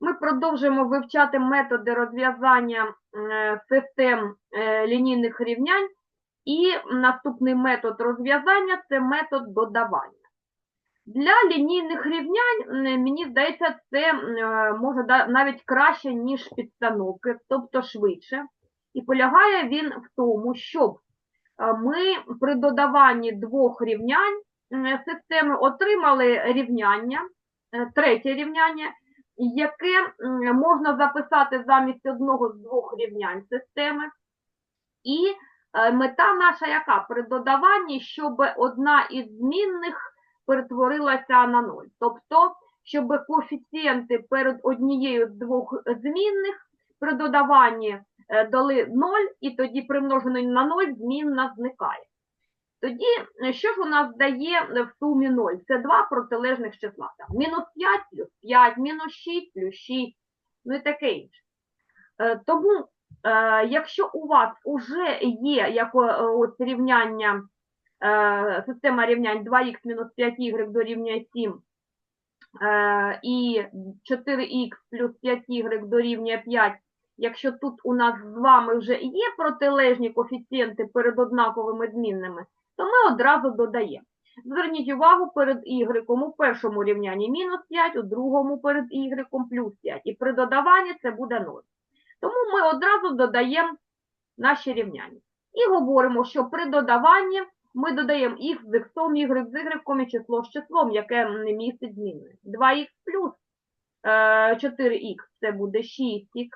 Ми продовжуємо вивчати методи розв'язання е, систем е, лінійних рівнянь. І наступний метод розв'язання це метод додавання. Для лінійних рівнянь, мені здається, це е, може навіть краще, ніж підстановки, тобто швидше. І полягає він в тому, щоб ми при додаванні двох рівнянь системи отримали рівняння, третє рівняння, яке можна записати замість одного з двох рівнянь системи. І е, мета наша яка? При додаванні, щоб одна із змінних перетворилася на ноль. Тобто, щоб коефіцієнти перед однією з двох змінних при додаванні е, дали 0, і тоді примножений на 0 змінна зникає. Тоді, е, що ж у нас дає е, в сумі 0? Це два протилежних числа. Мінус 5 плюс 5, мінус 6 плюс 6, ну і таке інше. Е, Тому, якщо у вас вже є як ось рівняння, система рівнянь 2х мінус 5y дорівнює 7, е, і 4х плюс 5y дорівнює 5, якщо тут у нас з вами вже є протилежні коефіцієнти перед однаковими змінними, то ми одразу додаємо. Зверніть увагу, перед y у першому рівнянні мінус 5, у другому перед y плюс 5. І при додаванні це буде 0. Тому ми одразу додаємо наші рівняння. І говоримо, що при додаванні ми додаємо х з х, y з y і число з числом, яке не містить зміни. 2х плюс е, 4х це буде 6х.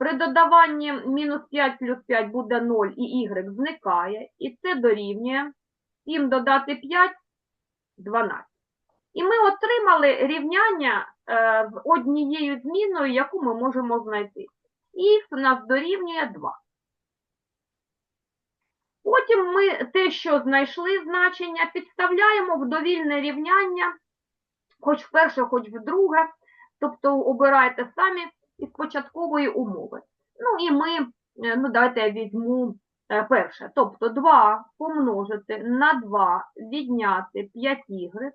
При додаванні мінус 5 плюс 5 буде 0 і y зникає. І це дорівнює 7 додати 5 – 12. І ми отримали рівняння е, з однією зміною, яку ми можемо знайти. Х у нас дорівнює 2. Потім ми те, що знайшли значення, підставляємо в довільне рівняння, хоч вперше, хоч вдруге, тобто обирайте самі із початкової умови. Ну і ми, е, ну давайте я візьму е, перше, тобто 2 помножити на 2 відняти 5y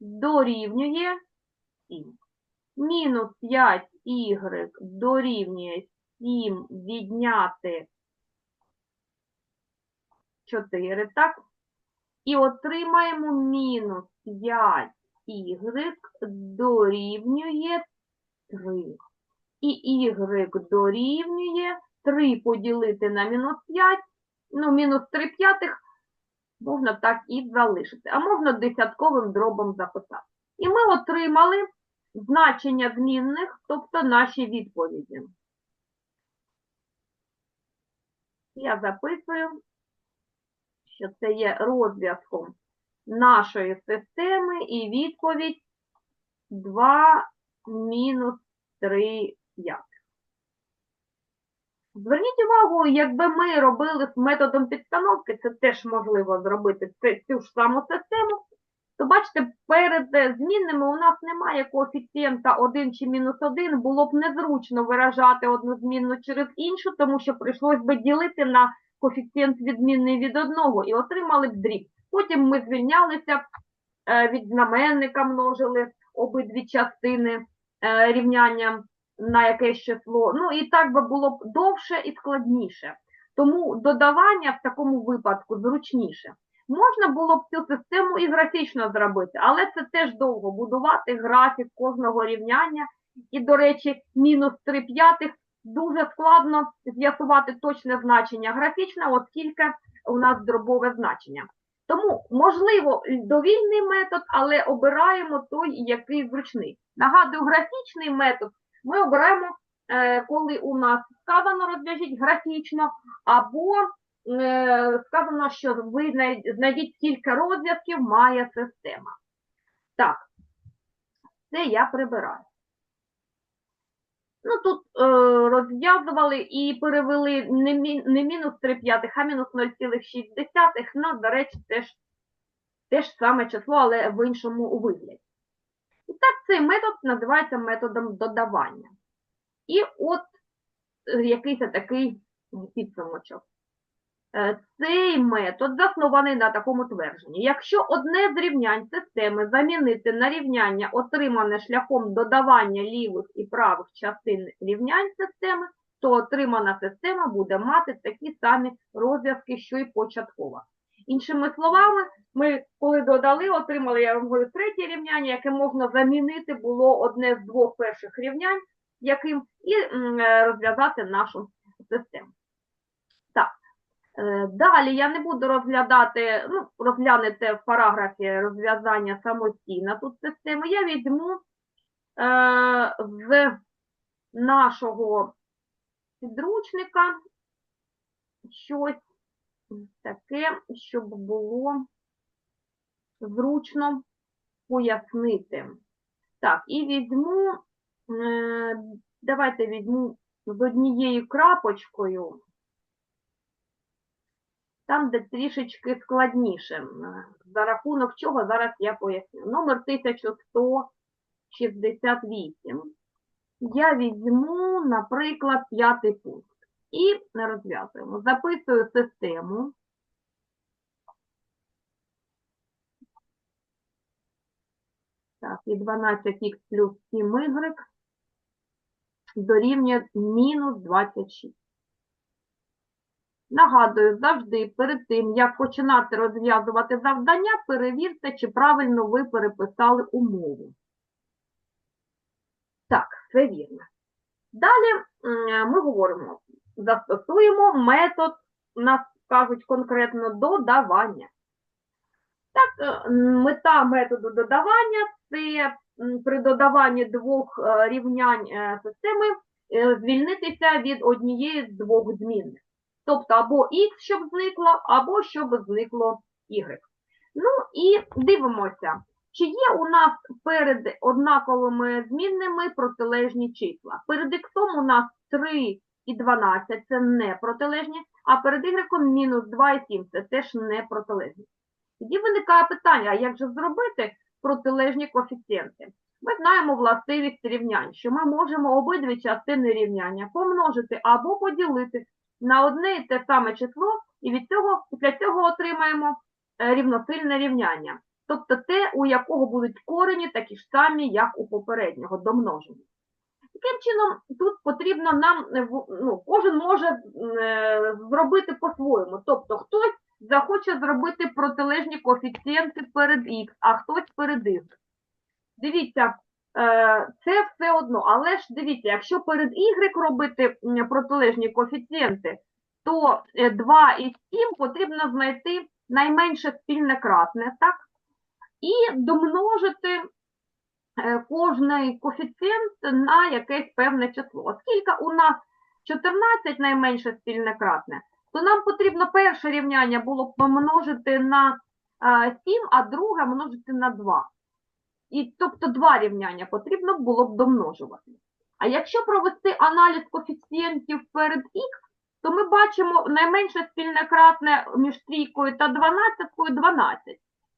дорівнює 7. Мінус 5y дорівнює 7 відняти 4, так? І отримаємо мінус 5y дорівнює 3. І y дорівнює 3 поділити на мінус 5, ну, мінус 3 п'ятих можна так і залишити, а можна десятковим дробом записати. І ми отримали значення змінних, тобто наші відповіді. Я записую, що це є розв'язком нашої системи і відповідь 2 мінус 3 п'ятих. Зверніть увагу, якби ми робили методом підстановки, це теж можливо зробити цю ж саму систему, то бачите, перед змінними у нас немає коефіцієнта 1 чи мінус 1, було б незручно виражати одну змінну через іншу, тому що прийшлось би ділити на коефіцієнт відмінний від одного і отримали б дріб. Потім ми звільнялися е, від знаменника, множили обидві частини рівнянням на якесь число. Ну і так би було б довше і складніше. Тому додавання в такому випадку зручніше. Можна було б цю систему і графічно зробити, але це теж довго будувати графік кожного рівняння. І, до речі, мінус 3 п'ятих дуже складно з'ясувати точне значення графічне, оскільки у нас дробове значення. Тому, можливо, довільний метод, але обираємо той, який зручний. Нагадую, графічний метод ми обираємо, е, коли у нас сказано розв'яжіть графічно, або е, сказано, що ви знайдіть скільки розв'язків має система. Так, це я прибираю. Ну, тут е, розв'язували і перевели не, мі, не мінус 3 п'ятих, а мінус 0,6. Ну, до речі, теж те ж саме число, але в іншому вигляді. І так цей метод називається методом додавання. І от е, якийсь такий підсумочок. Е, Цей метод заснований на такому твердженні. Якщо одне з рівнянь системи замінити на рівняння, отримане шляхом додавання лівих і правих частин рівнянь системи, то отримана система буде мати такі самі розв'язки, що й початкова. Іншими словами, ми коли додали, отримали, я вам говорю, третє рівняння, яке можна замінити, було одне з двох перших рівнянь, яким і е, розв'язати нашу систему. Е, далі я не буду розглядати, ну, розглянете в параграфі розв'язання самостійно тут системи. Я візьму е, з нашого підручника щось таке, щоб було зручно пояснити. Так, і візьму, е, давайте візьму з однією крапочкою, там, де трішечки складніше. За рахунок чого зараз я поясню. Номер 1168. Я візьму, наприклад, п'ятий пункт. І розв'язуємо. Записую систему. Так, і 12х плюс 7y дорівнює мінус 26. Нагадую, завжди перед тим, як починати розв'язувати завдання, перевірте, чи правильно ви переписали умову. Так, все вірно. Далі ми говоримо, застосуємо метод, нас кажуть конкретно додавання. Так, е, мета методу додавання це при додаванні двох е, рівнянь е, системи звільнитися від однієї з двох змінних. Тобто або х, щоб зникло, або щоб зникло y. Ну і дивимося, чи є у нас перед однаковими змінними протилежні числа. Перед х у нас 3 і 12 це не протилежні, а перед y мінус 2 і 7 це теж не протилежні. Тоді виникає питання, а як же зробити протилежні коефіцієнти? Ми знаємо властивість рівнянь, що ми можемо обидві частини рівняння помножити або поділити на одне і те саме число, і від цього, після цього отримаємо е, рівносильне рівняння. Тобто те, у якого будуть корені такі ж самі, як у попереднього, домножені. Таким чином, тут потрібно нам, е, ну, кожен може е, зробити по-своєму. Тобто хтось захоче зробити протилежні коефіцієнти перед х, а хтось перед y. Дивіться, це все одно, але ж дивіться, якщо перед y робити протилежні коефіцієнти, то е, 2 і 7 потрібно знайти найменше спільне кратне, так? І домножити е, кожний коефіцієнт на якесь певне число. Оскільки у нас 14 найменше спільне кратне, то нам потрібно перше рівняння було помножити на е, 7, а друге множити на 2. І, тобто два рівняння потрібно було б домножувати. А якщо провести аналіз коефіцієнтів перед х, то ми бачимо найменше спільне кратне між трійкою та 12 12.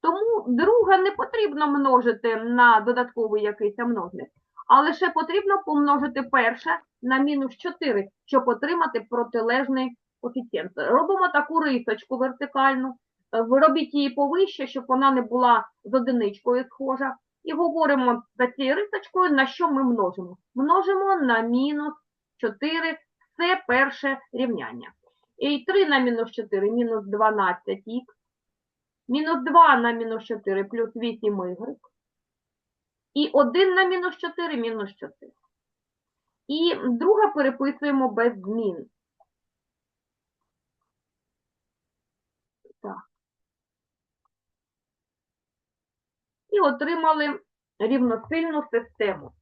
Тому друге не потрібно множити на додатковий якийсь множник, а лише потрібно помножити перше на мінус 4, щоб отримати протилежний коефіцієнт. Робимо таку рисочку вертикальну, е, робіть її повище, щоб вона не була з одиничкою схожа. І говоримо за цією рисочкою, на що ми множимо. Множимо на мінус 4, це перше рівняння. І 3 на мінус 4, мінус 12х. Мінус 2 на мінус 4 плюс 8y. І 1 на мінус 4 мінус 4. І друге переписуємо без змін. Так. Отримали рівносильну систему.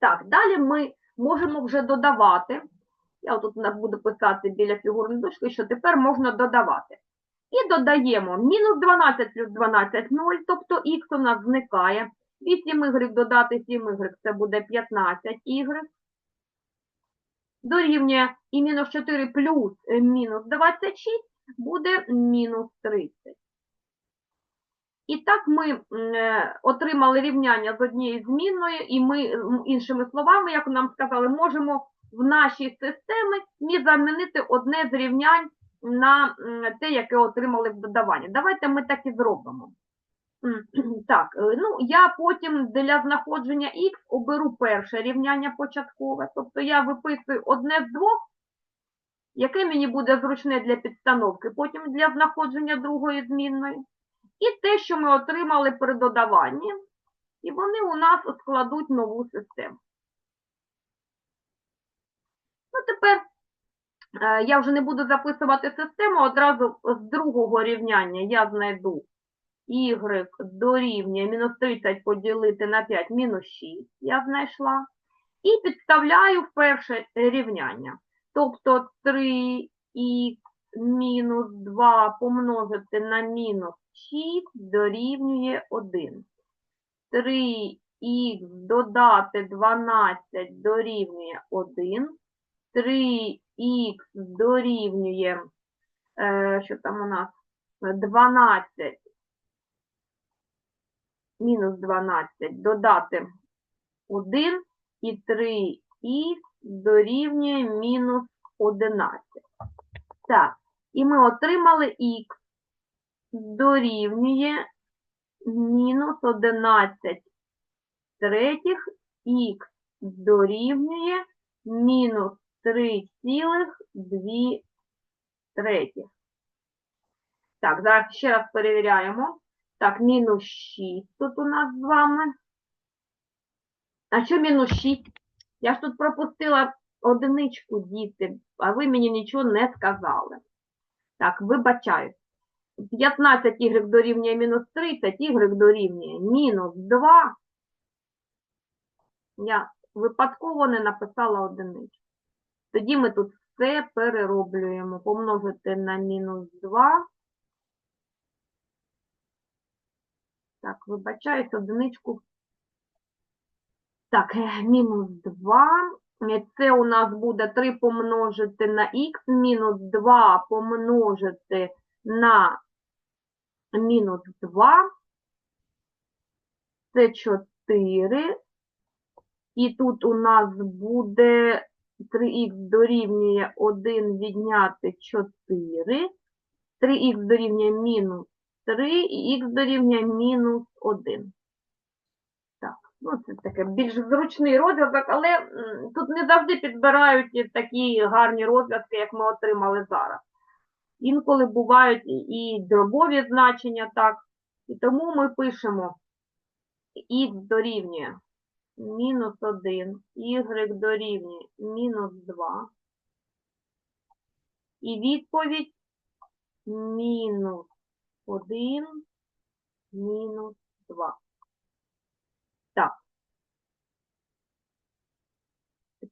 Так, далі ми можемо вже додавати. Я тут буду писати біля фігурної дужки, що тепер можна додавати. І додаємо мінус 12 плюс 12 – 0, тобто х у нас зникає. 8y додати 7y – це буде 15y. Дорівнює і мінус 4 плюс мінус 26 буде мінус 30. І так ми е, отримали рівняння з однією змінною, і ми, іншими словами, як нам сказали, можемо в нашій системі замінити одне з рівнянь на те, яке отримали в додаванні. Давайте ми так і зробимо. Так, е, ну я потім для знаходження х оберу перше рівняння початкове. Тобто я виписую одне з двох, яке мені буде зручне для підстановки, потім для знаходження другої змінної. І те, що ми отримали при додаванні, і вони у нас складуть нову систему. Ну, тепер е, я вже не буду записувати систему, одразу з другого рівняння я знайду y дорівнює мінус 30 поділити на 5 мінус 6, я знайшла. І підставляю в перше рівняння. Тобто 3х мінус 2 помножити на мінус 6 дорівнює 1. 3х додати 12 дорівнює 1. 3х дорівнює, е, що там у нас, 12 мінус 12 додати 1 і 3х дорівнює мінус 11. Так, і ми отримали х дорівнює мінус 11 третіх, х дорівнює мінус 3,2 третіх. Так, зараз ще раз перевіряємо. Так, мінус 6 тут у нас з вами. А що мінус 6? Я ж тут пропустила одиничку, діти, а ви мені нічого не сказали. Так, вибачаю. 15 y дорівнює мінус 30, y дорівнює мінус 2. Я випадково не написала одиничку. Тоді ми тут все перероблюємо. Помножити на мінус 2. Так, вибачаюсь, одиничку. Так, е, мінус 2. Це у нас буде 3 помножити на х, мінус 2 помножити на мінус 2. Це 4. І тут у нас буде 3х дорівнює 1 відняти 4. 3х дорівнює мінус 3 і х дорівнює мінус 1. Ну це таке більш зручний розв'язок, але тут не завжди підбирають такі гарні розв'язки, як ми отримали зараз. Інколи бувають і- дробові значення, так. І тому ми пишемо х дорівнює мінус 1, y дорівнює мінус 2. І відповідь мінус 1, мінус 2. Так.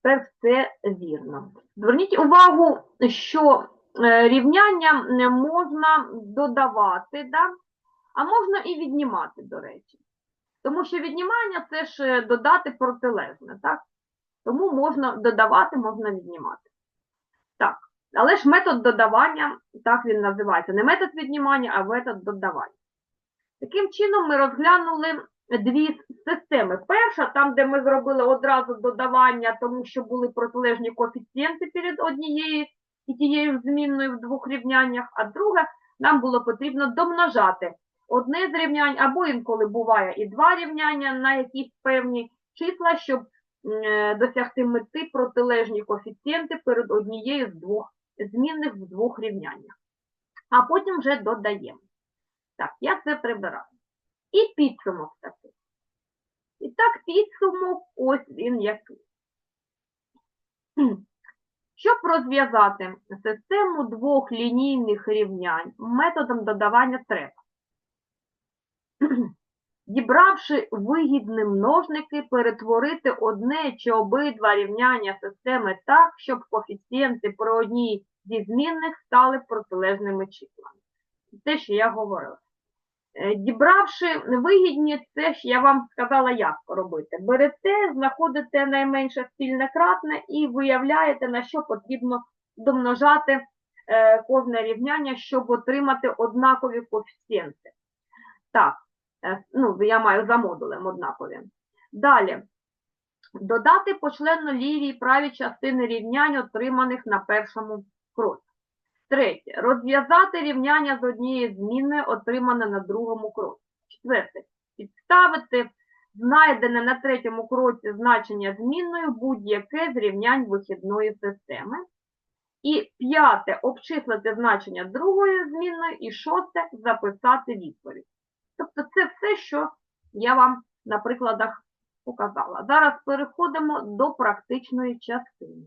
Тепер все вірно. Зверніть увагу, що е, рівняння не можна додавати, да? а можна і віднімати, до речі. Тому що віднімання це ж е, додати протилежне, так? Тому можна додавати, можна віднімати. Так, але ж метод додавання, так він називається, не метод віднімання, а метод додавання. Таким чином ми розглянули дві системи. Перша, там, де ми зробили одразу додавання, тому що були протилежні коефіцієнти перед однією і тією змінною в двох рівняннях, а друга, нам було потрібно домножати одне з рівнянь, або інколи буває і два рівняння на якісь певні числа, щоб е, досягти мети протилежні коефіцієнти перед однією з двох змінних в двох рівняннях. А потім вже додаємо. Так, я це прибираю. І підсумок такий. І так, підсумок, ось він який. Щоб розв'язати систему двох лінійних рівнянь методом додавання треба. Дібравши вигідні множники, перетворити одне чи обидва рівняння системи так, щоб коефіцієнти при одній зі змінних стали протилежними числами. Те, що я говорила. Е, Дібравши вигідні, це ж я вам сказала, як робити. Берете, знаходите найменше спільне кратне і виявляєте, на що потрібно домножати е, кожне рівняння, щоб отримати однакові коефіцієнти. Так, е, ну, я маю за модулем однакові. Далі. Додати почленно ліві і праві частини рівнянь, отриманих на першому кроці. Третє. Розв'язати рівняння з однією змінною, отримане на другому кроці. Четверте. Підставити знайдене на третьому кроці значення змінною будь-яке з рівнянь вихідної системи. І п'яте обчислити значення другої змінної, і шосте записати відповідь. Тобто це все, що я вам на прикладах показала. Зараз переходимо до практичної частини.